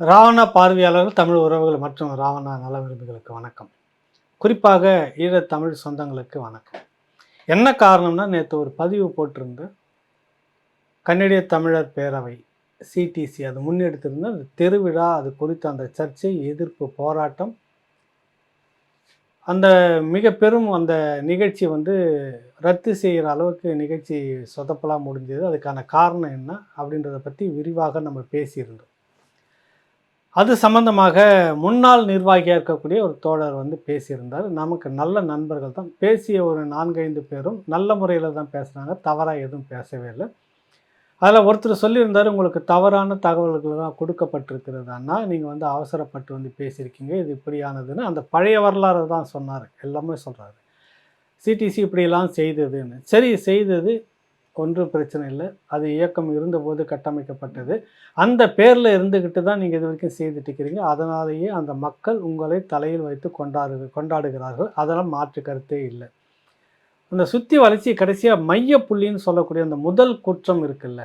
ராவணா பார்வையாளர்கள் தமிழ் உறவுகள் மற்றும் ராவணா நல விரும்பிகளுக்கு வணக்கம். குறிப்பாக ஈழத் தமிழ் சொந்தங்களுக்கு வணக்கம். என்ன காரணம்னா நேற்று ஒரு பதிவு போட்டிருந்து கன்னடிய தமிழர் பேரவை சிடிசி அது முன்னெடுத்திருந்த அந்த திருவிழா அது குறித்த அந்த சர்ச்சை எதிர்ப்பு போராட்டம். அந்த மிக பெரும் அந்த நிகழ்ச்சி வந்து ரத்து செய்கிற அளவுக்கு நிகழ்ச்சி சொதப்பலாம் முடிஞ்சது. அதுக்கான காரணம் என்ன அப்படின்றத பற்றி விரிவாக நம்ம பேசியிருந்தோம். அது சம்பந்தமாக முன்னாள் நிர்வாகியாக இருக்கக்கூடிய ஒரு தோழர் வந்து பேசியிருந்தார். நமக்கு நல்ல நண்பர்கள் தான். பேசிய ஒரு நான்கைந்து பேரும் நல்ல முறையில் தான் பேசுகிறாங்க தவறாக எதுவும் பேசவே இல்லை. அதில் ஒருத்தர் சொல்லியிருந்தார் உங்களுக்கு தவறான தகவல்கள்லாம் கொடுக்கப்பட்டிருக்கிறதுனா நீங்கள் வந்து அவசரப்பட்டு வந்து பேசியிருக்கீங்க. இது இப்படியானதுன்னு அந்த பழைய வரலாறு தான் சொன்னார். எல்லாமே சொல்கிறாரு சிடிசி இப்படியெல்லாம் செய்ததுன்னு. சரி செய்தது ஒன்றும் பிரச்சனை இல்லை. அது இயக்கம் இருந்தபோது கட்டமைக்கப்பட்டது. அந்த பேரில் இருந்துக்கிட்டு தான் நீங்கள் இது வரைக்கும் செய்துட்டு இருக்கிறீங்க அதனாலேயே அந்த மக்கள் உங்களை தலையில் வைத்து கொண்டாடு கொண்டாடுகிறார்கள். அதெல்லாம் மாற்று கருத்தே இல்லை. அந்த சுற்றி வளர்ச்சி கடைசியாக மைய புள்ளின்னு சொல்லக்கூடிய அந்த முதல் குற்றம் இருக்குல்ல.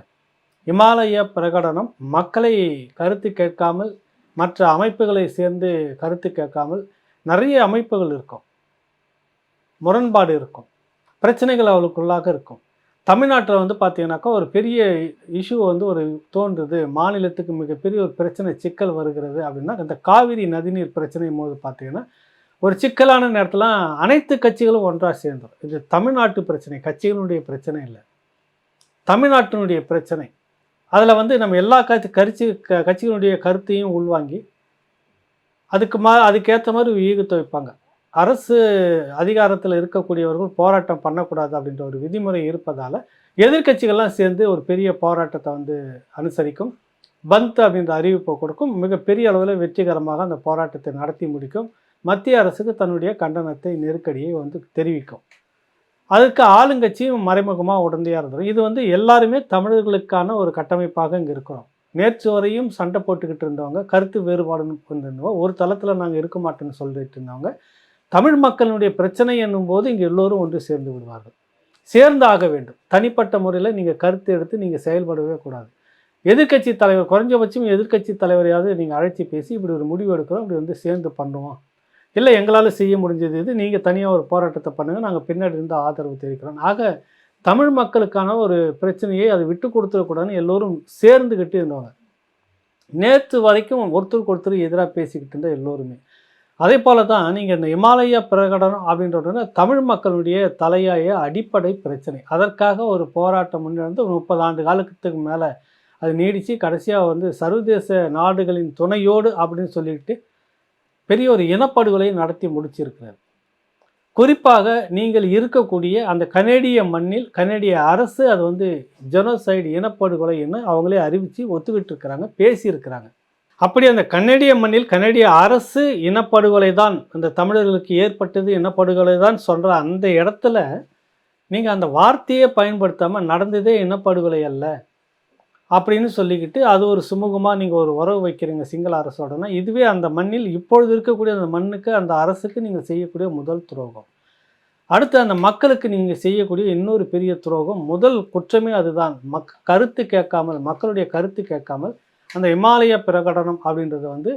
இமாலய பிரகடனம் மக்களை கருத்து கேட்காமல் மற்ற அமைப்புகளை சேர்ந்து கருத்து கேட்காமல் நிறைய அமைப்புகள் இருக்கும். முரண்பாடு இருக்கும். பிரச்சனைகள் அவளுக்குள்ளாக இருக்கும். தமிழ்நாட்டில் வந்து பார்த்தீங்கன்னாக்கா ஒரு பெரிய இஷ்யூ வந்து ஒரு தோன்றுது. மாநிலத்துக்கு மிகப்பெரிய ஒரு பிரச்சனை சிக்கல் வருகிறது அப்படின்னா இந்த காவிரி நதிநீர் பிரச்சனை போது பார்த்தீங்கன்னா ஒரு சிக்கலான நேரத்தில் அனைத்து கட்சிகளும் ஒன்றாக சேர்ந்துடும் இது தமிழ்நாட்டு பிரச்சனை கட்சிகளுடைய பிரச்சனை இல்லை. தமிழ்நாட்டினுடைய பிரச்சனை. அதில் வந்து நம்ம எல்லா கட்சி கட்சி க கட்சிகளுடைய கருத்தையும் உள்வாங்கி அதுக்கு மா அதுக்கேற்ற மாதிரி ஈகத்தை வைப்பாங்க. அரசு அதிகாரத்தில் இருக்கக்கூடியவர்கள் போராட்டம் பண்ணக்கூடாது அப்படின்ற ஒரு விதிமுறை இருப்பதால் எதிர்க்கட்சிகள்லாம் சேர்ந்து ஒரு பெரிய போராட்டத்தை வந்து அனுசரிக்கும். பந்த் அப்படின்ற அறிவிப்பை கொடுக்கும். மிகப்பெரிய அளவில் வெற்றிகரமாக அந்த போராட்டத்தை நடத்தி முடிக்கும். மத்திய அரசுக்கு தன்னுடைய கண்டனத்தை நெருக்கடியை வந்து தெரிவிக்கும். அதுக்கு ஆளுங்கட்சியும் மறைமுகமாக உடந்தையாக இருந்துடும் இது வந்து எல்லாருமே தமிழர்களுக்கான ஒரு கட்டமைப்பாக இங்கே இருக்கிறோம். நேற்று வரையும் சண்டை போட்டுக்கிட்டு இருந்தவங்க கருத்து வேறுபாடுன்னு இருந்தவங்க ஒரு தளத்தில் நாங்கள் இருக்க மாட்டோம்னு சொல்லிட்டு இருந்தவங்க தமிழ் மக்களுடைய பிரச்சனை என்னும் போது இங்கே எல்லோரும் ஒன்று சேர்ந்து விடுவார்கள். சேர்ந்து ஆக வேண்டும். தனிப்பட்ட முறையில் நீங்கள் கருத்து எடுத்து நீங்கள் செயல்படவே கூடாது. எதிர்க்கட்சி தலைவர் குறைஞ்சபட்சம் எதிர்க்கட்சி தலைவரையாவது நீங்கள் அழைச்சி பேசி இப்படி ஒரு முடிவு எடுக்கிறோம் இப்படி வந்து சேர்ந்து பண்ணுவோம். இல்லை எங்களால் செய்ய முடிஞ்சது இது. நீங்கள் தனியாக ஒரு போராட்டத்தை பண்ணுங்கள் நாங்கள் பின்னாடி இருந்து ஆதரவு தெரிவிக்கிறோம். ஆக தமிழ் மக்களுக்கான ஒரு பிரச்சனையை அதை விட்டு கொடுத்துடக்கூடாதுன்னு எல்லோரும் சேர்ந்துக்கிட்டு இருந்தவங்க. நேற்று வரைக்கும் ஒருத்தருக்கு ஒருத்தர் எதிராக பேசிக்கிட்டு இருந்தால் எல்லோருமே. அதே போல தான் நீங்கள் இந்த இமாலய பிரகடனம் அப்படின்றது தமிழ் மக்களுடைய தலையாய அடிப்படை பிரச்சனை. அதற்காக ஒரு போராட்டம் முன்னெடுத்து ஒரு முப்பது ஆண்டு காலத்துக்கு மேலே அது நீடித்து கடைசியாக வந்து சர்வதேச நாடுகளின் துணையோடு அப்படின்னு சொல்லிட்டு பெரிய ஒரு இனப்படுகொலை நடத்தி முடிச்சிருக்கிறார். குறிப்பாக நீங்கள் இருக்கக்கூடிய அந்த கனேடிய மண்ணில் கனேடிய அரசு அது வந்து ஜெனோசைடு இனப்படுகொலைன்னு அவங்களே அறிவித்து ஒத்துக்கிட்டு இருக்கிறாங்க பேசியிருக்கிறாங்க. அப்படி அந்த கனேடிய மண்ணில் கனேடிய அரசு இனப்படுகொலை தான் அந்த தமிழர்களுக்கு ஏற்பட்டது இனப்படுகொலை தான் சொல்கிற அந்த இடத்துல நீங்கள் அந்த வார்த்தையே பயன்படுத்தாமல் நடந்ததே இனப்படுகொலை அல்ல அப்படின்னு சொல்லிக்கிட்டு அது ஒரு சுமூகமாக நீங்கள் ஒரு உறவு வைக்கிறீங்க சிங்கள அரசோடனா. இதுவே அந்த மண்ணில் இப்பொழுது இருக்கக்கூடிய அந்த மண்ணுக்கு அந்த அரசுக்கு நீங்கள் செய்யக்கூடிய முதல் துரோகம். அடுத்து அந்த மக்களுக்கு நீங்கள் செய்யக்கூடிய இன்னொரு பெரிய துரோகம் முதல் குற்றமே அதுதான். மக் கருத்து கேட்காமல் மக்களுடைய கருத்து கேட்காமல் அந்த இமாலய பிரகடனம் அப்படின்றது வந்து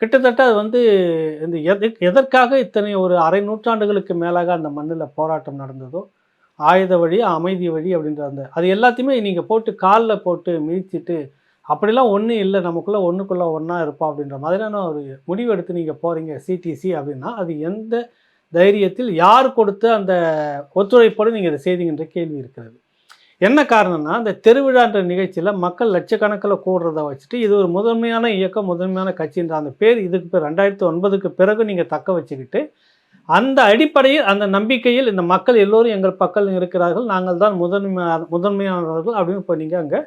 கிட்டத்தட்ட அது வந்து இந்த எதற்கு எதற்காக இத்தனை ஒரு அரை நூற்றாண்டுகளுக்கு மேலாக அந்த மண்ணில் போராட்டம் நடந்ததோ ஆயுத வழி அமைதி வழி அப்படின்ற அந்த அது எல்லாத்தையுமே நீங்கள் போட்டு காலில் போட்டு மிதிச்சிட்டு அப்படிலாம் ஒன்றும் இல்லை நமக்குள்ளே ஒன்றுக்குள்ளே ஒன்றா இருப்போம் அப்படின்ற மாதிரியான ஒரு முடிவு எடுத்து நீங்கள் போகிறீங்க சிடிசி அப்படின்னா அது எந்த தைரியத்தில் யார் கொடுத்த அந்த ஒத்துழைப்போடு நீங்கள் இதை செய்தீங்கன்ற கேள்வி இருக்கிறது. என்ன காரணம்னா இந்த திருவிழான்ற நிகழ்ச்சியில் மக்கள் லட்சக்கணக்கில் கூடுறத வச்சுட்டு இது ஒரு முதன்மையான இயக்கம் முதன்மையான கட்சின்ற அந்த பேர் இதுக்கு பேர் ரெண்டாயிரத்தி ஒன்பதுக்கு பிறகு நீங்கள் தக்க வச்சுக்கிட்டு அந்த அடிப்படையில் அந்த நம்பிக்கையில் இந்த மக்கள் எல்லோரும் எங்கள் பக்கம் இருக்கிறார்கள் நாங்கள் தான் முதன்மையான முதன்மையானவர்கள் அப்படின்னு இப்போ நீங்கள் அங்கே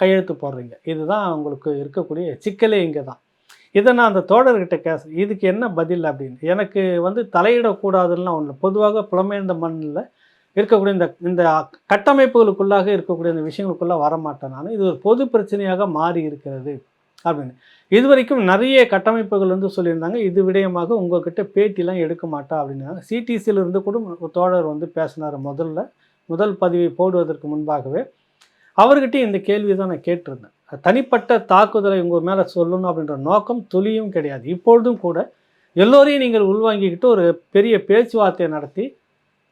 கையெழுத்து போடுறீங்க. இதுதான் அவங்களுக்கு இருக்கக்கூடிய சிக்கலே இங்கே தான். இதை நான் அந்த தோழர்கிட்ட கேச இதுக்கு என்ன பதில் அப்படின்னு? எனக்கு வந்து தலையிடக்கூடாதுன்னா ஒன்று பொதுவாக புலமையந்த மண்ணில் இருக்கக்கூடிய இந்த இந்த கட்டமைப்புகளுக்குள்ளாக இருக்கக்கூடிய இந்த விஷயங்களுக்குள்ளே வரமாட்டேன் நான். இது ஒரு பொது பிரச்சனையாக மாறி இருக்கிறது அப்படின்னு. இது வரைக்கும் நிறைய கட்டமைப்புகள் வந்து சொல்லியிருந்தாங்க. இது விடயமாக உங்ககிட்ட பேட்டிலாம் எடுக்க மாட்டா அப்படின்னாங்க. சிடிசியிலிருந்து கூட தோழர் வந்து பேசினார் முதல்ல. முதல் பதிவை போடுவதற்கு முன்பாகவே. அவர்கிட்ட இந்த கேள்வி தான் நான் கேட்டிருந்தேன். தனிப்பட்ட தாக்குதலை உங்கள் மேலே சொல்லணும் அப்படின்ற நோக்கம் துளியும் கிடையாது. இப்பொழுதும் கூட எல்லோரையும் நீங்கள் உள்வாங்கிக்கிட்டு ஒரு பெரிய பேச்சுவார்த்தையை நடத்தி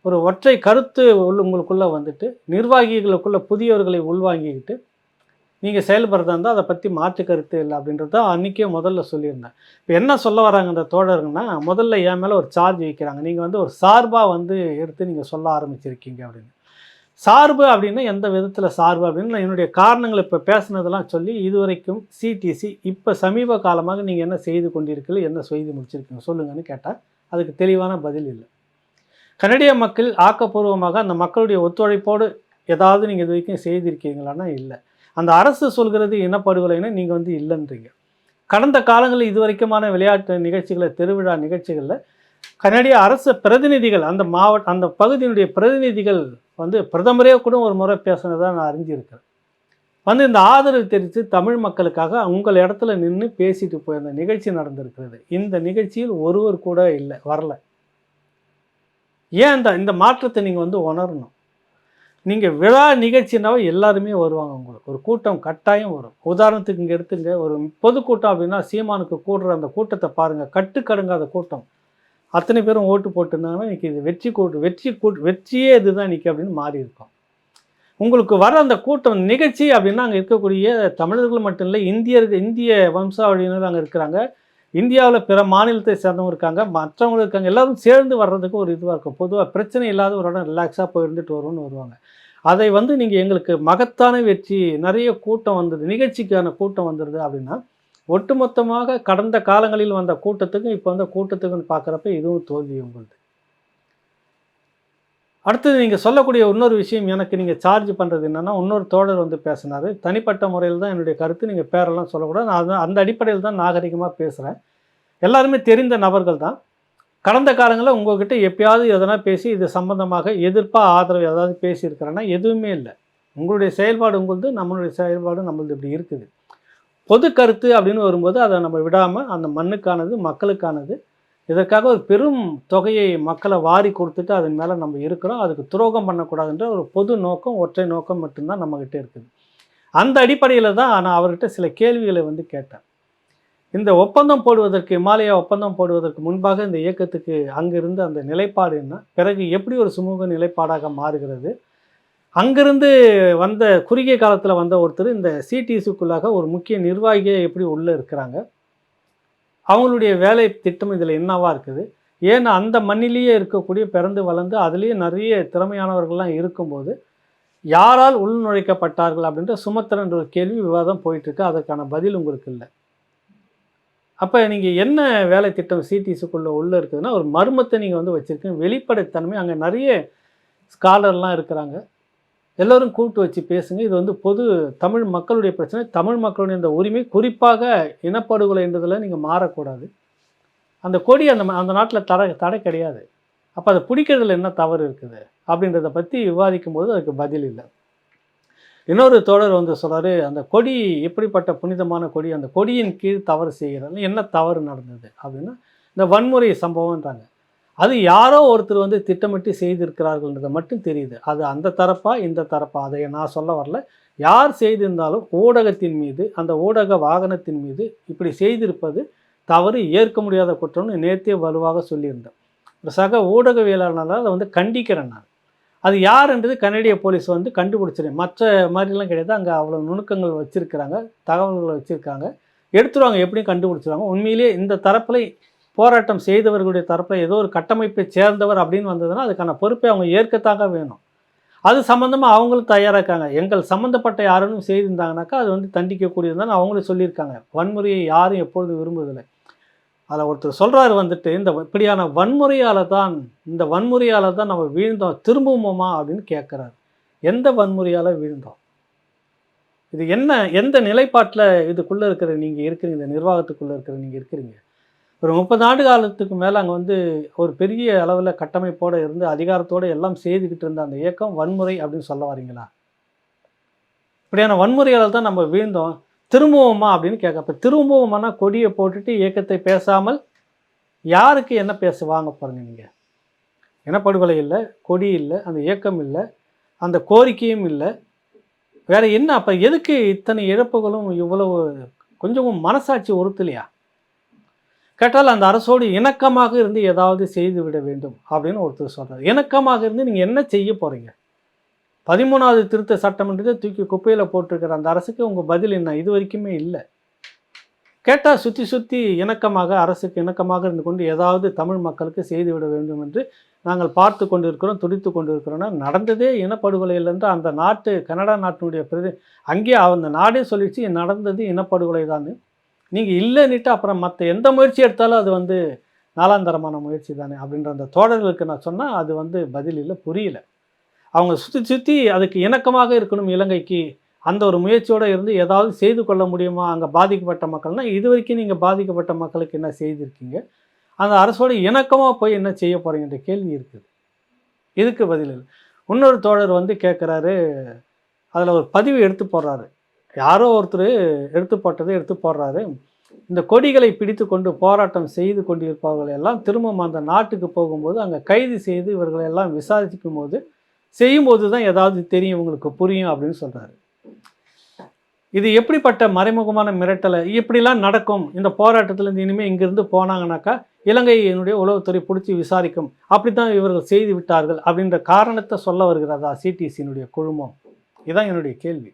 ஒரு ஒற்றை கருத்து உங்களுக்குள்ளே வந்துட்டு நிர்வாகிகளுக்குள்ள புதியவர்களை உள்வாங்கிக்கிட்டு நீங்கள் செயல்படுறதா இருந்தால் அதை பற்றி மாற்று கருத்து இல்லை அப்படின்றது தான் அன்றைக்கே முதல்ல சொல்லியிருந்தேன். இப்போ என்ன சொல்ல வராங்க இந்த தோழருங்கன்னா முதல்ல என் மேலே ஒரு சார்ஜ் வைக்கிறாங்க. நீங்கள் வந்து ஒரு சார்பாக வந்து எடுத்து நீங்கள் சொல்ல ஆரம்பிச்சிருக்கீங்க அப்படின்னு. சார்பு அப்படின்னா எந்த விதத்தில் சார்பு அப்படின்னு நான் என்னுடைய காரணங்கள் இப்போ பேசுனதெல்லாம் சொல்லி இதுவரைக்கும் சிடிசி இப்போ சமீப காலமாக நீங்கள் என்ன செய்து கொண்டிருக்கீங்க என்ன செய்து முடிச்சிருக்கீங்க சொல்லுங்கன்னு கேட்டால் அதுக்கு தெளிவான பதில் இல்லை. கனடிய மக்கள் ஆக்கப்பூர்வமாக அந்த மக்களுடைய ஒத்துழைப்போடு ஏதாவது நீங்கள் இது வரைக்கும் செய்திருக்கீங்களான்னா இல்லை. அந்த அரசு சொல்கிறது இனப்படுகொலைன்னு நீங்கள் வந்து இல்லைன்றீங்க. கடந்த காலங்களில் இது வரைக்குமான விளையாட்டு நிகழ்ச்சிகளை திருவிழா நிகழ்ச்சிகளில் கனடிய அரசு பிரதிநிதிகள் அந்த மாவட்ட அந்த பகுதியினுடைய பிரதிநிதிகள் வந்து பிரதமரே கூட ஒரு முறை பேசுனதாக நான் அறிஞ்சிருக்கிறேன். வந்து இந்த ஆதரவு தெரிவித்து தமிழ் மக்களுக்காக உங்கள் இடத்துல நின்று பேசிட்டு போயிருந்த நிகழ்ச்சி நடந்திருக்கிறது. இந்த நிகழ்ச்சியில் ஒருவர் கூட இல்லை வரல. ஏன் இந்த இந்த மாற்றத்தை நீங்கள் வந்து உணரணும்? நீங்கள் விழா நிகழ்ச்சினாவே எல்லாருமே வருவாங்க உங்களுக்கு ஒரு கூட்டம் கட்டாயம் வரும். உதாரணத்துக்கு இங்கே எடுத்துங்க ஒரு பொதுக்கூட்டம் அப்படின்னா சீமானுக்கு கூடுற அந்த கூட்டத்தை பாருங்கள் கட்டுக்கடுங்காத கூட்டம். அத்தனை பேரும் ஓட்டு போட்டிருந்தாங்கன்னா இன்றைக்கி இது வெற்றி கூட்டு வெற்றி கூட்டு வெற்றியே இதுதான் இன்றைக்கி அப்படின்னு மாறி இருக்கும் உங்களுக்கு வர அந்த கூட்டம் நிகழ்ச்சி அப்படின்னா அங்கே இருக்கக்கூடிய தமிழர்கள் மட்டும் இல்லை இந்தியர்கள் இந்திய வம்சாவளியினர் அங்கே இருக்கிறாங்க. இந்தியாவில் பிற மாநிலத்தை சேர்ந்தவங்க இருக்காங்க. மற்றவங்க இருக்காங்க. எல்லாரும் சேர்ந்து வர்றதுக்கு ஒரு இதுவாக இருக்கும். பொதுவாக பிரச்சனை இல்லாத ஒரு இடம் ரிலாக்ஸாக போயிருந்துட்டு வருவோம்னு வருவாங்க. அதை வந்து நீங்கள் எங்களுக்கு மகத்தான வெற்றி நிறைய கூட்டம் வந்தது நிகழ்ச்சிக்கான கூட்டம் வந்துடுது அப்படின்னா ஒட்டுமொத்தமாக கடந்த காலங்களில் வந்த கூட்டத்துக்கும் இப்போ வந்த கூட்டத்துக்குன்னு பார்க்குறப்ப இதுவும் தோல்வி உங்களுது. அடுத்தது நீங்கள் சொல்லக்கூடிய இன்னொரு விஷயம் எனக்கு நீங்கள் சார்ஜ் பண்ணுறது என்னென்னா இன்னொரு தோழர் வந்து பேசினார். தனிப்பட்ட முறையில் தான் என்னுடைய கருத்து நீங்கள் பேரெல்லாம் சொல்லக்கூடாது. நான் அதான் அந்த அடிப்படையில் தான் நாகரிகமாக பேசுகிறேன் எல்லாருமே தெரிந்த நபர்கள் தான். கடந்த காலங்களில் உங்கள்கிட்ட எப்பயாவது எதனா பேசி இது சம்பந்தமாக எதிர்ப்பாக ஆதரவு ஏதாவது பேசியிருக்கிறேன்னா எதுவுமே இல்லை. உங்களுடைய செயல்பாடு உங்களது நம்மளுடைய செயல்பாடு நம்மளது இப்படி இருக்குது. பொது கருத்து அப்படின்னு வரும்போது அதை நம்ம விடாமல் அந்த மண்ணுக்கானது மக்களுக்கானது இதற்காக ஒரு பெரும் தொகையை மக்களை வாரி கொடுத்துட்டு அதன் மேலே நம்ம இருக்கிறோம். அதுக்கு துரோகம் பண்ணக்கூடாதுன்ற ஒரு பொது நோக்கம் ஒற்றை நோக்கம் மட்டும்தான் நம்மக்கிட்ட இருக்குது. அந்த அடிப்படையில் தான் நான் அவர்கிட்ட சில கேள்விகளை வந்து கேட்டேன். இந்த ஒப்பந்தம் போடுவதற்கு இமாலயா ஒப்பந்தம் போடுவதற்கு முன்பாக இந்த இயக்கத்துக்கு அங்கிருந்து அந்த நிலைப்பாடு என்ன? பிறகு எப்படி ஒரு சுமூக நிலைப்பாடாக மாறுகிறது? அங்கிருந்து வந்த குறுகிய காலத்தில் வந்த ஒருத்தர் இந்த சிடிசிக்குள்ளாக ஒரு முக்கிய நிர்வாகியை எப்படி உள்ளே இருக்கிறாங்க? அவங்களுடைய வேலை திட்டம் இதில் என்னவாக இருக்குது? ஏன்னா அந்த மண்ணிலேயே இருக்கக்கூடிய பிறந்து வளர்ந்து அதுலேயே நிறைய திறமையானவர்கள்லாம் இருக்கும்போது யாரால் உள்நுழைக்கப்பட்டார்கள் அப்படின்ற சுமத்திரன்ற ஒரு கேள்வி விவாதம் போயிட்டுருக்கு. அதற்கான பதில் உங்களுக்கு இல்லை. அப்போ நீங்கள் என்ன வேலை திட்டம் சிடிஸுக்குள்ளே உள்ளே இருக்குதுன்னா ஒரு மர்மத்தை நீங்கள் வந்து வச்சுருக்கீங்க. வெளிப்படைத்தன்மை அங்கே நிறைய ஸ்காலர்லாம் இருக்கிறாங்க. எல்லோரும் கூப்பிட்டு வச்சு பேசுங்க. இது வந்து பொது தமிழ் மக்களுடைய பிரச்சனை. தமிழ் மக்களுடைய இந்த உரிமை குறிப்பாக இனப்படுகொலை என்றதில் நீங்கள் மாறக்கூடாது. அந்த கொடி அந்த அந்த நாட்டில் தடை தடை கிடையாது. அப்போ அதை பிடிக்கிறதுல என்ன தவறு இருக்குது? அப்படின்றத பற்றி விவாதிக்கும் போது அதுக்கு பதில் இல்லை. இன்னொரு தோழர் வந்து சொல்கிறாரு அந்த கொடி எப்படிப்பட்ட புனிதமான கொடி அந்த கொடியின் கீழ் தவறு செய்கிறாங்க என்ன தவறு நடந்தது அப்படின்னா இந்த வன்முறை சம்பவம்ன்றாங்க. அது யாரோ ஒருத்தர் வந்து திட்டமிட்டு செய்திருக்கிறார்கள்ன்றது மட்டும் தெரியுது. அது அந்த தரப்பா இந்த தரப்பா அதை நான் சொல்ல வரல. யார் செய்திருந்தாலும் ஊடகத்தின் மீது அந்த ஊடக வாகனத்தின் மீது இப்படி செய்திருப்பது தவறு ஏற்க முடியாத குற்றம்னு நேர்த்தே வலுவாக சொல்லியிருந்தேன். ஒரு சக ஊடகவியலாளரால் அதை வந்து கண்டிக்கிறேன் நான். அது யாருன்றது கனடிய போலீஸ் வந்து கண்டுபிடிச்சிடும் மற்ற மாதிரிலாம் கிடையாது. அங்கே அவ்வளோ நுணுக்கங்கள் வச்சுருக்கிறாங்க தகவல்களை வச்சுருக்காங்க. எடுத்துருவாங்க எப்படியும் கண்டுபிடிச்சிருவாங்க. உண்மையிலேயே இந்த தரப்பில் போராட்டம் செய்தவர்களுடைய தரப்பில் ஏதோ ஒரு கட்டமைப்பை சேர்ந்தவர் அப்படின்னு வந்ததுன்னா அதுக்கான பொறுப்பை அவங்க ஏற்கத்தாக வேணும். அது சம்மந்தமாக அவங்களும் தயாராக்காங்க எங்கள் சம்மந்தப்பட்ட யாரும் செய்திருந்தாங்கனாக்கா அது வந்து தண்டிக்கக்கூடியதுதான் அவங்களும் சொல்லியிருக்காங்க. வன்முறையை யாரும் எப்பொழுதும் விரும்புவதில்லை. அதில் ஒருத்தர் சொல்கிறாரு வந்துட்டு இந்த இப்படியான வன்முறையால் தான் இந்த வன்முறையால் தான் நம்ம வீழ்ந்தோம் திரும்புவோமா அப்படின்னு கேட்குறாரு எந்த வன்முறையால் வீழ்ந்தோம்? இது என்ன எந்த நிலைப்பாட்டில் இதுக்குள்ளே இருக்கிற நீங்கள் இருக்கிறீங்க இந்த நிர்வாகத்துக்குள்ளே இருக்கிற நீங்கள் இருக்கிறீங்க? ஒரு முப்பது ஆண்டு காலத்துக்கு மேலே அங்கே வந்து ஒரு பெரிய அளவில் கட்டமைப்போடு இருந்து அதிகாரத்தோடு எல்லாம் செய்துக்கிட்டு இருந்த அந்த இயக்கம் வன்முறை அப்படின்னு சொல்ல வரீங்களா? இப்படியான வன்முறையால் தான் நம்ம வீழ்ந்தோம். திரும்புவோமா அப்படின்னு கேட்க இப்போ திரும்புவோமானா கொடியை போட்டுட்டு இயக்கத்தை பேசாமல் யாருக்கு என்ன பேச வாங்க போகிறீங்க நீங்கள் இனப்படுகொலை இல்லை கொடி இல்லை அந்த இயக்கம் இல்லை அந்த கோரிக்கையும் இல்லை. வேறு என்ன? அப்போ எதுக்கு இத்தனை இழப்புகளும் இவ்வளவு கொஞ்சம் மனசாட்சி உறுத்தலையா கேட்டால் அந்த அரசோடு இணக்கமாக இருந்து ஏதாவது செய்து விட வேண்டும் அப்படின்னு ஒருத்தர் சொல்கிறார் இணக்கமாக இருந்து நீங்கள் என்ன செய்ய போகிறீங்க பதிமூணாவது திருத்த சட்டமன்றத்தை தூக்கி குப்பையில் போட்டிருக்கிற அந்த அரசுக்கு உங்கள் பதில் என்ன? இது வரைக்குமே இல்லை. கேட்டால் சுற்றி சுற்றி இணக்கமாக அரசுக்கு இணக்கமாக இருந்து கொண்டு ஏதாவது தமிழ் மக்களுக்கு செய்து விட வேண்டும் என்று நாங்கள் பார்த்து கொண்டு இருக்கிறோம் துடித்து கொண்டு இருக்கிறோம்னா நடந்ததே இனப்படுகொலை என்று அந்த நாட்டு கனடா நாட்டினுடைய பிரதி அங்கேயே அந்த நாடே சொல்லிடுச்சு நடந்தது இனப்படுகொலை தான் நீங்கள் இல்லைன்னுட்டு அப்புறம் மற்ற எந்த முயற்சி எடுத்தாலும் அது வந்து நாலாந்தரமான முயற்சி தானே அப்படின்ற அந்த தோழர்களுக்கு நான் சொன்னால் அது வந்து பதில் இல்லை புரியல. அவங்க சுற்றி சுற்றி அதுக்கு இணக்கமாக இருக்கணும் இலங்கைக்கு. அந்த ஒரு முயற்சியோடு இருந்து ஏதாவது செய்து கொள்ள முடியுமா? அங்கே பாதிக்கப்பட்ட மக்கள்னால் இது வரைக்கும் நீங்கள் பாதிக்கப்பட்ட மக்களுக்கு என்ன செய்திருக்கீங்க? அந்த அரசோட இணக்கமாக போய் என்ன செய்ய போகிறீங்கன்ற கேள்வி இருக்குது. இதுக்கு பதில் இல்லை. இன்னொரு தோழர் வந்து கேட்குறாரு அதில் ஒரு பதிவு எடுத்து போடுறாரு. யாரோ ஒருத்தர் எடுத்து போட்டதை எடுத்து போடுறாரு. இந்த கொடிகளை பிடித்து கொண்டு போராட்டம் செய்து கொண்டிருப்பவர்கள் எல்லாம் திரும்பவும் அந்த நாட்டுக்கு போகும்போது அங்கே கைது செய்து இவர்களை எல்லாம் விசாரிக்கும் போது செய்யும்போது தான் ஏதாவது தெரியும் உங்களுக்கு புரியும் அப்படின்னு சொல்கிறாரு இது எப்படிப்பட்ட மறைமுகமான மிரட்டலை இப்படிலாம் நடக்கும். இந்த போராட்டத்திலேருந்து இனிமேல் இங்கேருந்து போனாங்கனாக்கா இலங்கையினுடைய உளவுத்துறை பிடிச்சி விசாரிக்கும். அப்படி தான் இவர்கள் செய்து விட்டார்கள் அப்படின்ற காரணத்தை சொல்ல வருகிறதா சிடிசியினுடைய குழுமம்? இதுதான் என்னுடைய கேள்வி.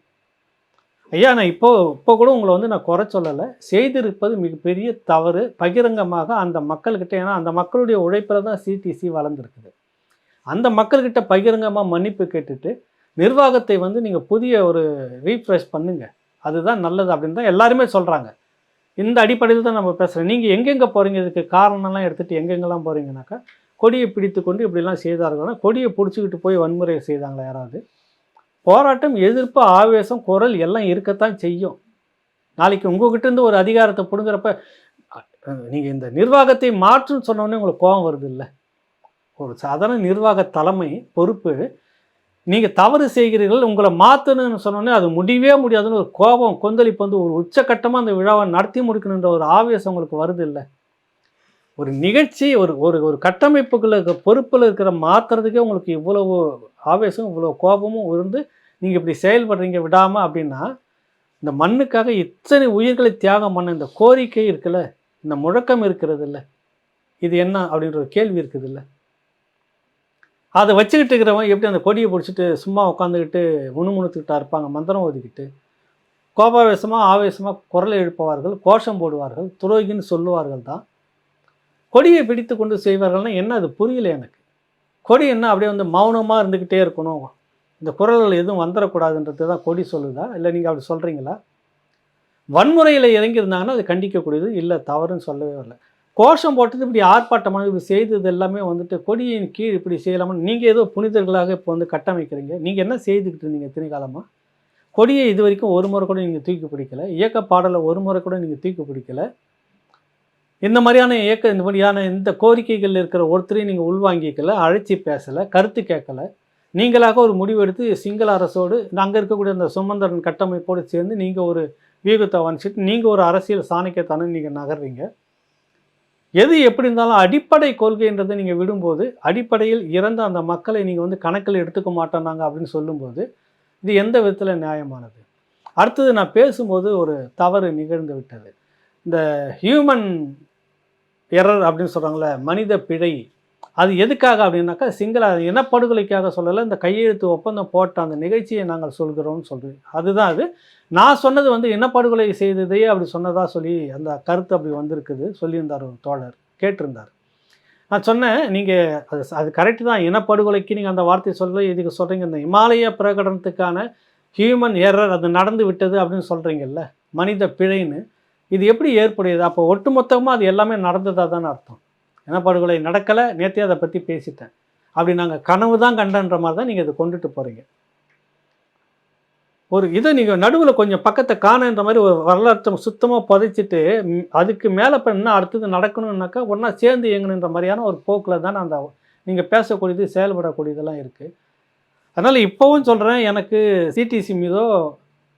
ஐயா நான் இப்போ இப்போ கூட உங்களை வந்து நான் குறை சொல்லலை. செய்திருப்பது மிகப்பெரிய தவறு. பகிரங்கமாக அந்த மக்கள்கிட்ட ஏன்னா அந்த மக்களுடைய உழைப்பில் தான் சிடிசி வளர்ந்துருக்குது. அந்த மக்கள்கிட்ட பகிரங்கமாக மன்னிப்பு கேட்டுட்டு நிர்வாகத்தை வந்து நீங்கள் புதிய ஒரு ரீஃப்ரெஷ் பண்ணுங்கள் அதுதான் நல்லது அப்படின்னு தான் எல்லாருமே சொல்கிறாங்க இந்த அடிப்படையில் தான் நம்ம பேசுகிறோம் நீங்கள் எங்கெங்கே போகிறீங்க இதுக்கு காரணம்லாம் எடுத்துகிட்டு எங்கெங்கெல்லாம் போகிறீங்கனாக்கா கொடியை பிடித்து கொண்டு இப்படிலாம் செய்தார்கள்னா கொடியை பிடிச்சிக்கிட்டு போய் வன்முறை செய்தாங்களா யாராவது? போராட்டம் எதிர்ப்பு ஆவேசம் குரல் எல்லாம் இருக்கத்தான் செய்யும். நாளைக்கு உங்ககிட்ட இருந்து ஒரு அதிகாரத்தை பிடுங்குறப்ப நீங்கள் இந்த நிர்வாகத்தை மாற்றுன்னு சொன்னோடனே உங்களுக்கு கோபம் வருது இல்லை ஒரு சாதாரண நிர்வாக தலைமை பொறுப்பு நீங்கள் தவறு செய்கிறீர்கள் உங்களை மாற்றணும்னு சொன்னோன்னே அது முடியவே முடியாதுன்னு ஒரு கோபம் கொந்தளிப்பு வந்து ஒரு உச்சக்கட்டமாக அந்த விழாவை நடத்தி முடிக்கணுன்ற ஒரு ஆவேசம் உங்களுக்கு வருது இல்லை ஒரு நிகழ்ச்சி ஒரு ஒரு ஒரு கட்டமைப்புக்குள்ள இருக்க பொறுப்பில் இருக்கிற மாற்றுறதுக்கே உங்களுக்கு இவ்வளவு ஆவேசம் இவ்வளோ கோபமும் இருந்து நீங்கள் இப்படி செயல்படுறீங்க விடாமல் அப்படின்னா இந்த மண்ணுக்காக இத்தனை உயிர்களை தியாகம் பண்ண இந்த கோரிக்கை இருக்குல்ல இந்த முழக்கம் இருக்கிறது இல்லை இது என்ன அப்படின்ற ஒரு கேள்வி இருக்குது இல்லை அதை வச்சுக்கிட்டு இருக்கிறவன் எப்படி அந்த கொடியை பிடிச்சிட்டு சும்மா உட்காந்துக்கிட்டு முணுமுணுத்துக்கிட்டா இருப்பாங்க மந்திரம் ஓதிக்கிட்டு. கோபாவேசமாக ஆவேசமாக குரலை எழுப்புவார்கள் கோஷம் போடுவார்கள் துரோகின்னு சொல்லுவார்கள் தான் கொடியை பிடித்து கொண்டு செய்வார்கள்னா என்ன? அது புரியல எனக்கு. கொடி என்ன? அப்படியே வந்து மௌனமாக இருந்துக்கிட்டே இருக்கணும். இந்த குரல்கள் எதுவும் வந்துடக்கூடாதுன்றது தான் கொடி சொல்லுதா? இல்லை நீங்கள் அப்படி சொல்கிறீங்களா வன்முறையில் இறங்கியிருந்தாங்கன்னா அது கண்டிக்கக்கூடியது. இல்லை தவறுன்னு சொல்லவே இல்லை கோஷம் போட்டது இப்படி ஆர்ப்பாட்டமாக இப்படி செய்தது எல்லாமே வந்துட்டு கொடியின் கீழ் இப்படி செய்யலாமல் நீங்கள் ஏதோ புனிதர்களாக இப்போ வந்து கட்டமைக்கிறீங்க. நீங்கள் என்ன செய்துக்கிட்டு இருந்தீங்க இத்தனை காலமாக கொடியை இது வரைக்கும் ஒரு முறை கூட நீங்கள் தூக்கி பிடிக்கல. இயக்க பாடலை ஒரு முறை கூட நீங்கள் தூக்கி பிடிக்கலை. இந்த மாதிரியான இயக்க இந்த மாதிரியான இந்த கோரிக்கைகள் இருக்கிற ஒருத்தரையும் நீங்கள் உள்வாங்கிக்கல அழைச்சி பேசலை கருத்து கேட்கல நீங்களாக ஒரு முடிவெடுத்து சிங்கள அரசோடு அங்கே இருக்கக்கூடிய அந்த சுமந்திரன் கட்டமைப்போடு சேர்ந்து நீங்கள் ஒரு வியூகத்தை வஞ்சிட்டு நீங்கள் ஒரு அரசியல் சாணிக்கத்தானே நீங்கள் நகர்றீங்க. எது எப்படி இருந்தாலும் அடிப்படை கொள்கைன்றதை நீங்கள் விடும்போது அடிப்படையில் இறந்த அந்த மக்களை நீங்கள் வந்து கணக்கில் எடுத்துக்க மாட்டோம் அப்படின்னு சொல்லும்போது இது எந்த விதத்தில் நியாயமானது? அடுத்தது நான் பேசும்போது ஒரு தவறு நிகழ்ந்து விட்டது. இந்த ஹியூமன் எரர் அப்படின்னு சொல்கிறாங்களே மனித பிழை. அது எதுக்காக அப்படின்னாக்கா சிங்கள இனப்படுகொலைக்காக சொல்லலை இந்த கையெழுத்து ஒப்பந்தம் போட்ட அந்த நிகழ்ச்சியை நாங்கள் சொல்கிறோம்னு சொல்கிறேன் அதுதான் அது. நான் சொன்னது வந்து இனப்படுகொலை செய்ததையே அப்படி சொன்னதாக சொல்லி அந்த கருத்து அப்படி வந்திருக்குது சொல்லியிருந்தார் ஒரு தோழர் கேட்டிருந்தார். நான் சொன்னேன் நீங்கள் அது அது கரெக்டு தான். இனப்படுகொலைக்கு நீங்கள் அந்த வார்த்தையை சொல்ல இதுக்கு சொல்கிறீங்க இந்த இமாலய பிரகடனத்துக்கான ஹியூமன் எரர் அது நடந்து விட்டது அப்படின்னு சொல்கிறீங்கல்ல மனித பிழைன்னு. இது எப்படி ஏற்புடையது? அப்போ ஒட்டுமொத்தமாக அது எல்லாமே நடந்ததாக தானே அர்த்தம். இனப்படுகொலை நடக்கலை நேற்றே அதை பற்றி பேசிட்டேன். அப்படி நாங்கள் கனவு தான் கண்டன்ற மாதிரி தான் நீங்கள் இதை கொண்டுட்டு போகிறீங்க ஒரு இதை நீங்கள் நடுவில் கொஞ்சம் பக்கத்தை காணுன்ற மாதிரி ஒரு வரலாற்றை சுத்தமாக புதைச்சிட்டு அதுக்கு மேலே இப்போ என்ன அடுத்தது நடக்கணும்னாக்கா ஒன்றா சேர்ந்து இயங்கணுன்ற மாதிரியான ஒரு போக்கில் தான் அந்த நீங்கள் பேசக்கூடியது செயல்படக்கூடியதெல்லாம் இருக்குது அதனால் இப்போவும் சொல்கிறேன் எனக்கு சிடிசி மீதோ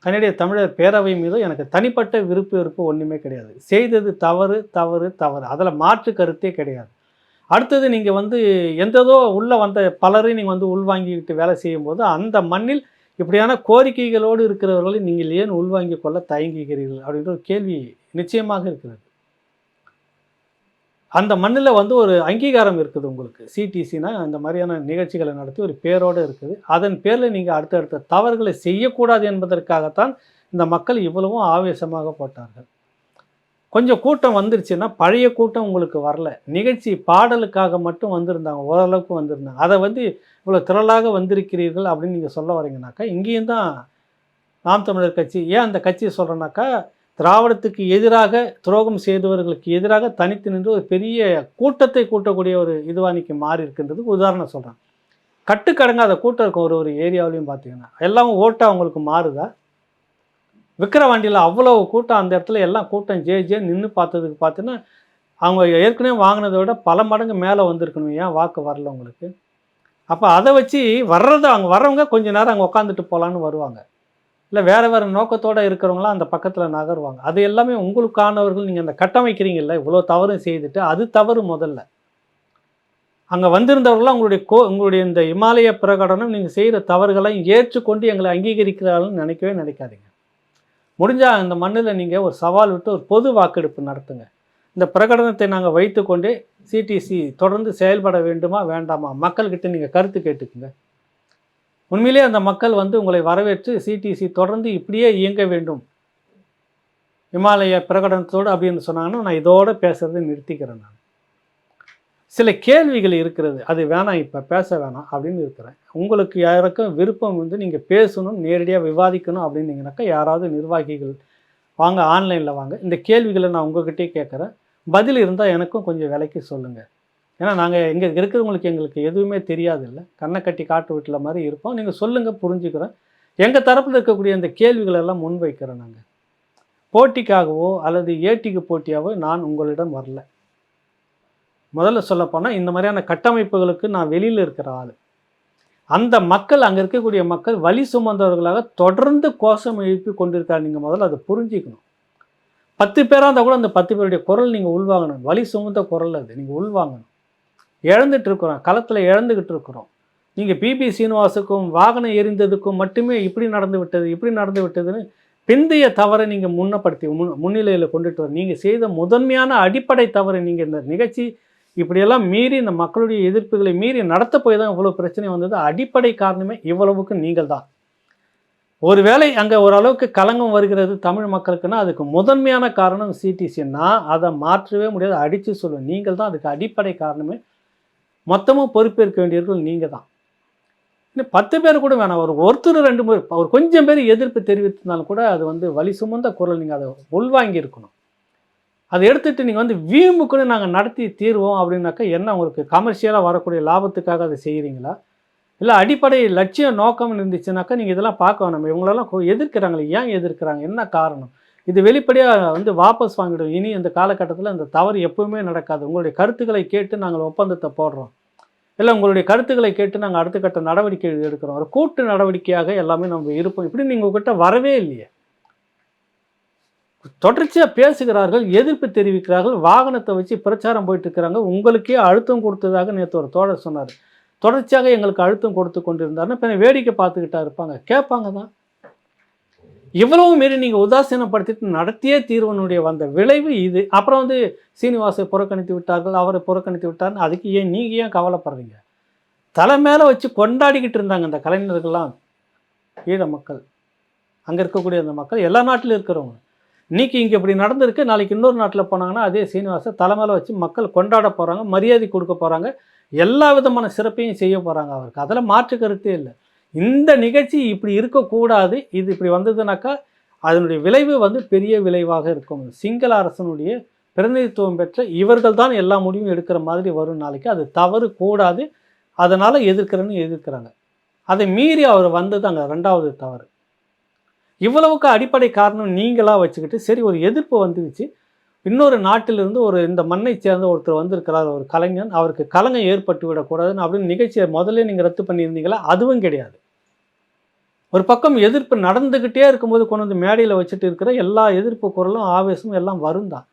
கனடிய தமிழர் பேரவை மீதும் எனக்கு தனிப்பட்ட விருப்பு வெறுப்பு ஒன்றுமே கிடையாது. செய்தது தவறு தவறு தவறு. அதில் மாற்று கருத்தே கிடையாது. அடுத்தது நீங்கள் வந்து எந்ததோ உள்ளே வந்த பலரையும் நீங்கள் வந்து உள்வாங்கிக்கிட்டு வேலை செய்யும்போது அந்த மண்ணில் இப்படியான கோரிக்கைகளோடு இருக்கிறவர்களை நீங்கள் ஏன் உள்வாங்கிக் கொள்ள தயங்குகிறீர்கள்? அப்படின்ற ஒரு கேள்வி நிச்சயமாக இருக்கிறது. அந்த மண்ணில் வந்து ஒரு அங்கீகாரம் இருக்குது உங்களுக்கு. சிடிசினா அந்த மாதிரியான நிகழ்ச்சிகளை நடத்தி ஒரு பேரோடு இருக்குது. அதன் பேரில் நீங்கள் அடுத்தடுத்த தவறுகளை செய்யக்கூடாது என்பதற்காகத்தான் இந்த மக்கள் இவ்வளவும் ஆவேசமாக போட்டார்கள். கொஞ்சம் கூட்டம் வந்துருச்சுன்னா பழைய கூட்டம் உங்களுக்கு வரல. நிகழ்ச்சி பாடலுக்காக மட்டும் வந்திருந்தாங்க ஓரளவுக்கு வந்திருந்தாங்க. அதை வந்து இவ்வளோ திரளாக வந்திருக்கிறீர்கள் அப்படின்னு நீங்கள் சொல்ல வரீங்கனாக்கா இங்கேயும் தான் நாம் தமிழர் கட்சி ஏன் அந்த கட்சியை சொல்கிறேன்னாக்கா திராவிடத்துக்கு எதிராக துரோகம் செய்தவர்களுக்கு எதிராக தனித்து நின்று ஒரு பெரிய கூட்டத்தை கூட்டக்கூடிய ஒரு இதுவாணிக்கு மாறி இருக்கின்றதுக்கு உதாரணம் சொல்கிறேன் கட்டுக்கடங்காத கூட்டம் இருக்கும் ஒரு ஒரு ஏரியாவிலையும் பார்த்தீங்கன்னா எல்லாம் ஓட்டாக அவங்களுக்கு மாறுதா? விக்கிரவாண்டியில் அவ்வளோ கூட்டம் அந்த இடத்துல எல்லாம் கூட்டம் ஜே ஜே நின்று பார்த்ததுக்கு பார்த்தீங்கன்னா அவங்க ஏற்கனவே வாங்கினதை விட பல மடங்கு மேலே வந்திருக்கணும். ஏன் வாக்கு வரல உங்களுக்கு? அப்போ அதை வச்சு வர்றது அவங்க வர்றவங்க கொஞ்ச நேரம் அங்கே உட்காந்துட்டு போகலான்னு வருவாங்க. இல்லை வேறு வேறு நோக்கத்தோடு இருக்கிறவங்களாம் அந்த பக்கத்தில் நகருவாங்க. அது எல்லாமே உங்களுக்கானவர்கள் நீங்கள் அந்த கட்டமைக்கிறீங்கல்ல இவ்வளோ தவறு செய்துட்டு அது தவறு முதல்ல. அங்கே வந்திருந்தவர்களாம் உங்களுடைய கோ உங்களுடைய இந்த இமாலய பிரகடனம் நீங்கள் செய்கிற தவறுகளையும் ஏற்றுக்கொண்டு எங்களை அங்கீகரிக்கிறார்கள்னு நினைக்கவே நினைக்காதீங்க. முடிஞ்சால் அந்த மண்ணில் நீங்கள் ஒரு சவால் விட்டு ஒரு பொது வாக்கெடுப்பு நடத்துங்க. இந்த பிரகடனத்தை நாங்கள் வைத்துக்கொண்டே சிடிசி தொடர்ந்து செயல்பட வேண்டுமா வேண்டாமா மக்கள்கிட்ட நீங்கள் கருத்து கேட்டுக்குங்க. உண்மையிலே அந்த மக்கள் வந்து உங்களை வரவேற்று சிடிசி தொடர்ந்து இப்படியே இயங்க வேண்டும். இமாலய பிரகடனத்தோடு அப்படின்னு சொன்னாங்கன்னா நான் இதோடு பேசுறதை நிறுத்திக்கிறேன் நான். சில கேள்விகள் இருக்கிறது. அது வேணாம் இப்போ பேச வேணாம் அப்படின்னு இருக்கிறேன். உங்களுக்கு யாருக்கும் விருப்பம் வந்து நீங்கள் பேசணும் நேரடியாக விவாதிக்கணும் அப்படின்னீங்கனாக்கா யாராவது நிர்வாகிகள் வாங்க ஆன்லைனில் வாங்க. இந்த கேள்விகளை நான் உங்ககிட்டயே கேட்குறேன். பதில் இருந்தால் எனக்கும் கொஞ்சம் விலைக்கு சொல்லுங்கள் ஏன்னா நாங்கள் இங்கே இருக்கிறவங்களுக்கு எங்களுக்கு எதுவுமே தெரியாது இல்லை கண்ணை கட்டி காட்டு வீட்டில் மாதிரி இருப்போம். நீங்கள் சொல்லுங்கள் புரிஞ்சுக்கிறோம். எங்கள் தரப்பில் இருக்கக்கூடிய இந்த கேள்விகளெல்லாம் முன்வைக்கிறோம் நாங்கள் போட்டிக்காகவோ அல்லது ஏட்டிக்கு போட்டியாகவோ நான் உங்களிடம் வரல. முதல்ல சொல்லப்போனால் இந்த மாதிரியான கட்டமைப்புகளுக்கு நான் வெளியில் இருக்கிற ஆள். அந்த மக்கள் அங்கே இருக்கக்கூடிய மக்கள் வழி சுமந்தவர்களாக தொடர்ந்து கோஷம் எழுப்பி கொண்டிருக்காங்க நீங்கள் முதல்ல அதை புரிஞ்சிக்கணும். பத்து பேராக இருந்தால் கூட அந்த பத்து பேருடைய குரல் நீங்கள் உள்வாங்கணும். வழி சுமந்த குரல் அது. நீங்கள் உள்வாங்கணும். இழந்துட்டு இருக்கிறோம் களத்தில் இழந்துக்கிட்டு இருக்கிறோம் நீங்கள் பிபி சீனிவாசுக்கும் வாகனம் எரிந்ததுக்கும் மட்டுமே இப்படி நடந்து விட்டது இப்படி நடந்து விட்டதுன்னு பிந்தைய தவறை நீங்கள் முன்னப்படுத்தி முன் முன்னிலையில் கொண்டுட்டு வர நீங்கள் செய்த முதன்மையான அடிப்படை தவறை நீங்கள் இந்த நிகழ்ச்சி இப்படியெல்லாம் மீறி இந்த மக்களுடைய எதிர்ப்புகளை மீறி நடத்த போய் தான் இவ்வளோ பிரச்சனை வந்தது. அடிப்படை காரணமே இவ்வளவுக்கு நீங்கள் தான். ஒருவேளை அங்கே ஓரளவுக்கு களங்கம் வருகிறது தமிழ் மக்களுக்குன்னா அதுக்கு முதன்மையான காரணம் சிடிசின்னா அதை மாற்றவே முடியாது. அடித்து சொல்லுவேன். நீங்கள் தான் அதுக்கு அடிப்படை காரணமே மொத்தமும் பொறுப்பேற்க வேண்டியவர்கள் நீங்கள் தான் இன்னும் பத்து பேர் கூட வேணாம். ஒரு ஒருத்தர் ரெண்டு பேர் ஒரு கொஞ்சம் பேர் எதிர்ப்பு தெரிவித்திருந்தாலும் கூட அது வந்து வலி சுமந்த குரல் நீங்கள் அதை உள்வாங்கி இருக்கணும். அதை எடுத்துகிட்டு நீங்கள் வந்து வீம்புக்குன்னு நாங்கள் நடத்தி தீர்வோம் அப்படின்னாக்கா என்ன உங்களுக்கு கமர்ஷியலாக வரக்கூடிய லாபத்துக்காக அதை செய்கிறீங்களா இல்லை அடிப்படை லட்சியம் நோக்கம் இருந்துச்சுனாக்கா நீங்கள் இதெல்லாம் பார்க்க வேணாம். இவங்களெல்லாம் கொ- எதிர்க்கிறாங்களே ஏன் எதிர்க்கிறாங்க? என்ன காரணம்? இது வெளிப்படையாக வந்து வாபஸ் வாங்கிடும். இனி இந்த காலகட்டத்தில் இந்த தவறு எப்பவுமே நடக்காது. உங்களுடைய கருத்துக்களை கேட்டு நாங்கள் ஒப்பந்தத்தை போடுறோம். இல்லை உங்களுடைய கருத்துக்களை கேட்டு நாங்கள் அடுத்த கட்ட நடவடிக்கை எடுக்கிறோம். ஒரு கூட்டு நடவடிக்கையாக எல்லாமே நம்ம இருப்போம். இப்படி நீங்கள் உங்ககிட்ட வரவே இல்லையே. தொடர்ச்சியாக பேசுகிறார்கள் எதிர்ப்பு தெரிவிக்கிறார்கள் வாகனத்தை வச்சு பிரச்சாரம் போயிட்டு இருக்கிறாங்க. உங்களுக்கே அழுத்தம் கொடுத்ததாக நேற்று ஒரு தோழர் சொன்னார். தொடர்ச்சியாக எங்களுக்கு அழுத்தம் கொடுத்து கொண்டிருந்தாருன்னா பின்ன வேடிக்கை பார்த்துக்கிட்டா இருப்பாங்க. கேட்பாங்க தான். இவ்வளவு மீறி நீங்கள் உதாசீனப்படுத்திட்டு நடத்தியே தீர்வனுடைய வந்த விளைவு இது. அப்புறம் வந்து சீனிவாசை புறக்கணித்து விட்டார்கள் அவரை புறக்கணித்து விட்டார்னு அதுக்கு ஏன் நீங்கள் ஏன் கவலைப்படுறீங்க? தலை மேலே வச்சு கொண்டாடிக்கிட்டு இருந்தாங்க அந்த கலைஞர்கள்லாம். ஈழ மக்கள். அங்கே இருக்கக்கூடிய அந்த மக்கள் எல்லா நாட்டிலும் இருக்கிறவங்க. இன்னைக்கு இங்கே இப்படி நடந்திருக்கு நாளைக்கு இன்னொரு நாட்டில் போனாங்கன்னா அதே சீனிவாசை தலை மேலே வச்சு மக்கள் கொண்டாட போகிறாங்க மரியாதை கொடுக்க போகிறாங்க எல்லா விதமான சிறப்பையும் செய்ய போகிறாங்க அவருக்கு. அதில் மாற்று கருத்தே இல்லை. இந்த நிகழ்ச்சி இப்படி இருக்கக்கூடாது. இது இப்படி வந்ததுனாக்கா அதனுடைய விளைவு வந்து பெரிய விளைவாக இருக்கும். சிங்கள அரசனுடைய பிரதிநிதித்துவம் பெற்ற இவர்கள் தான் எல்லா முடிவும் எடுக்கிற மாதிரி வரும் நாளைக்கு. அது தவறு கூடாது. அதனால் எதிர்க்கிறேன்னு எதிர்க்கிறாங்க. அதை மீறி அவர் வந்தது அங்கே ரெண்டாவது தவறு. இவ்வளவுக்கு அடிப்படை காரணம் நீங்களாக வச்சுக்கிட்டு சரி ஒரு எதிர்ப்பு வந்துருச்சு. இன்னொரு நாட்டிலிருந்து ஒரு இந்த மண்ணை சேர்ந்த ஒருத்தர் வந்திருக்கிறார் ஒரு கலைஞன். அவருக்கு கலங்கம் ஏற்பட்டு விடக்கூடாதுன்னு அப்படின்னு நிகழ்ச்சியை முதல்ல நீங்கள் ரத்து பண்ணியிருந்தீங்களா? அதுவும் கிடையாது. ஒரு பக்கம் எதிர்ப்பு நடந்துக்கிட்டே இருக்கும்போது கொண்டு வந்து மேடையில் வச்சுட்டு இருக்கிற எல்லா எதிர்ப்பு குரலும் ஆவேசமும் எல்லாம் வருந்தான்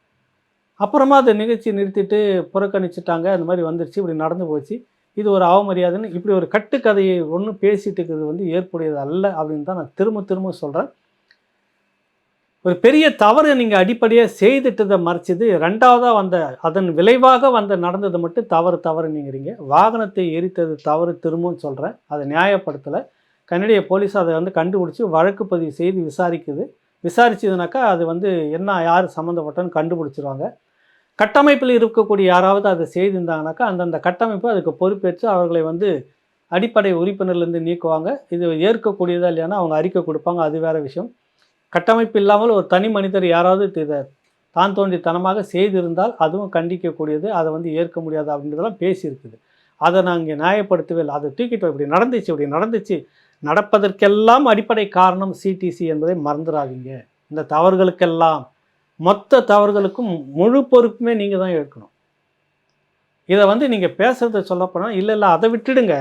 அப்புறமா அதை நிகழ்ச்சி நிறுத்திட்டு புறக்கணிச்சிட்டாங்க. அந்த மாதிரி வந்துருச்சு. இப்படி நடந்து போச்சு. இது ஒரு அவமரியாதைன்னு இப்படி ஒரு கட்டுக்கதையை ஒன்று பேசிட்டு இருக்கிறது வந்து ஏற்புடையது அல்ல அப்படின்னு தான் நான் திரும்ப திரும்ப சொல்கிறேன் ஒரு பெரிய தவறு நீங்கள் அடிப்படையாக செய்துட்டதை மறைச்சது ரெண்டாவதாக வந்த அதன் விளைவாக வந்த நடந்தது மட்டும் தவறு தவறுனீங்கிறீங்க வாகனத்தை எரித்தது தவறு திரும்பவும் சொல்கிறேன் அதை நியாயப்படுத்தலை. கனடிய போலீஸ் அதை வந்து கண்டுபிடிச்சி வழக்கு பதிவு செய்து விசாரிக்குது. விசாரிச்சதுனாக்கா அது வந்து என்ன யார் சம்மந்தப்பட்டன்னு கண்டுபிடிச்சிருவாங்க. கட்டமைப்பில் இருக்கக்கூடிய யாராவது அதை செய்திருந்தாங்கனாக்கா அந்தந்த கட்டமைப்பு அதுக்கு பொறுப்பேற்று அவர்களை வந்து அடிப்படை உறுப்பினர்லேருந்து நீக்குவாங்க. இது ஏற்கக்கூடியதா இல்லையானா அவங்க அறிக்கை கொடுப்பாங்க. அது வேறு விஷயம். கட்டமைப்பு இல்லாமல் ஒரு தனி மனிதர் யாராவது இதை தான் தோன்றித்தனமாக செய்திருந்தால் அதுவும் கண்டிக்கக்கூடியது. அதை வந்து ஏற்க முடியாது அப்படின்றதெல்லாம் பேசியிருக்குது. அதை நான் இங்கே நியாயப்படுத்தவே இல்லை. அதை தூக்கிட்டு இப்படி நடந்துச்சு இப்படி நடந்துச்சு. நடப்பதற்கெல்லாம் அடிப்படை காரணம் சிடிசி என்பதை மறந்துடாதீங்க இந்த தவறுகளுக்கெல்லாம் மொத்த தவறுகளுக்கும் முழு பொறுப்புமே நீங்கள் தான் எடுக்கணும் இதை வந்து நீங்கள் பேசுகிறத சொல்லப்போனால் இல்லை இல்லை அதை விட்டுடுங்க.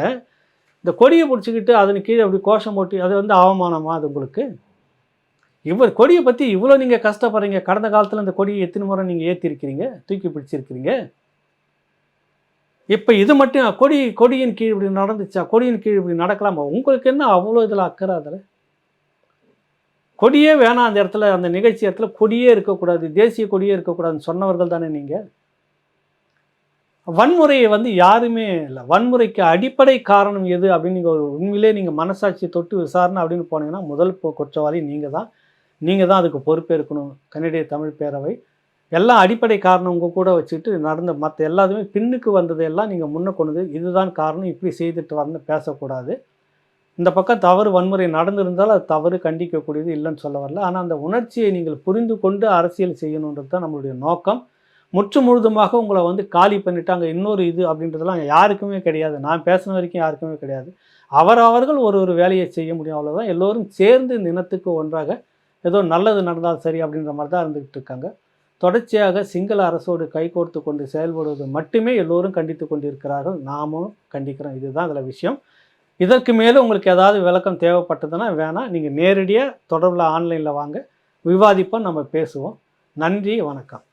இந்த கொடியை பிடிச்சிக்கிட்டு அதன் கீழே அப்படி கோஷம் போட்டு அது வந்து அவமானமா அது உங்களுக்கு? இவர் கொடியை பற்றி இவ்வளோ நீங்கள் கஷ்டப்படுறீங்க. கடந்த காலத்தில் இந்த கொடியை எத்தனை முறை நீங்கள் ஏற்றிருக்கிறீங்க தூக்கி பிடிச்சிருக்கிறீங்க? இப்போ இது மட்டும் கொடி கொடியின் கீழ் இப்படி நடந்துச்சா? கொடியின் கீழ் இப்படி நடக்கலாமா? உங்களுக்கு என்ன அவ்வளோ இதில் அக்கறை அதில்? கொடியே வேணாம் அந்த இடத்துல அந்த நிகழ்ச்சி இடத்துல கொடியே இருக்கக்கூடாது தேசிய கொடியே இருக்கக்கூடாதுன்னு சொன்னவர்கள் தானே நீங்கள் வன்முறையை வந்து யாருமே இல்லை. வன்முறைக்கு அடிப்படை காரணம் எது அப்படின்னு நீங்கள் ஒரு உண்மையிலே நீங்கள் மனசாட்சி தொட்டு விசாரணை அப்படின்னு போனீங்கன்னா முதல் குற்றவாளி நீங்கள் தான். நீங்கள் தான் அதுக்கு பொறுப்பேற்கணும். கன்னடிய தமிழ் பேரவை எல்லாம் அடிப்படை காரணம் உங்கள் கூட வச்சுட்டு நடந்த மற்ற எல்லாத்துமே பின்னுக்கு வந்தது எல்லாம் நீங்கள் முன்ன கொண்டு இதுதான் காரணம். இப்படி செய்துட்டு வந்து பேசக்கூடாது. இந்த பக்கம் தவறு வன்முறை நடந்திருந்தால் அது தவறு கண்டிக்கக்கூடியது இல்லைன்னு சொல்ல வரல. ஆனால் அந்த உணர்ச்சியை நீங்கள் புரிந்து கொண்டு அரசியல் செய்யணுன்றது தான் நம்மளுடைய நோக்கம். முற்று முழுதுமாக உங்களை வந்து காலி பண்ணிட்டாங்க. இன்னொரு இது அப்படின்றதெல்லாம் யாருக்குமே கிடையாது. நான் பேசின வரைக்கும் யாருக்குமே கிடையாது. அவர் அவர்கள் ஒரு ஒரு வேலையை செய்ய முடியும். அவ்வளோதான் எல்லோரும் சேர்ந்து இந்த இனத்துக்கு ஒன்றாக ஏதோ நல்லது நடந்தால் சரி அப்படின்ற மாதிரி தான் இருந்துகிட்டு இருக்காங்க. தொடர்ச்சியாக சிங்கள அரசோடு கைகோர்த்து கொண்டு செயல்படுவது மட்டுமே எல்லோரும் கண்டித்து கொண்டிருக்கிறார்கள். நாமும் கண்டிக்கிறோம். இதுதான் அதில் விஷயம். இதற்கு மேலும் உங்களுக்கு ஏதாவது விளக்கம் தேவைப்பட்டதுன்னா வேணாம். நீங்கள் நேரடியாக தொடர்பில் ஆன்லைனில் வாங்க. விவாதிப்போம் நம்ம பேசுவோம். நன்றி வணக்கம்.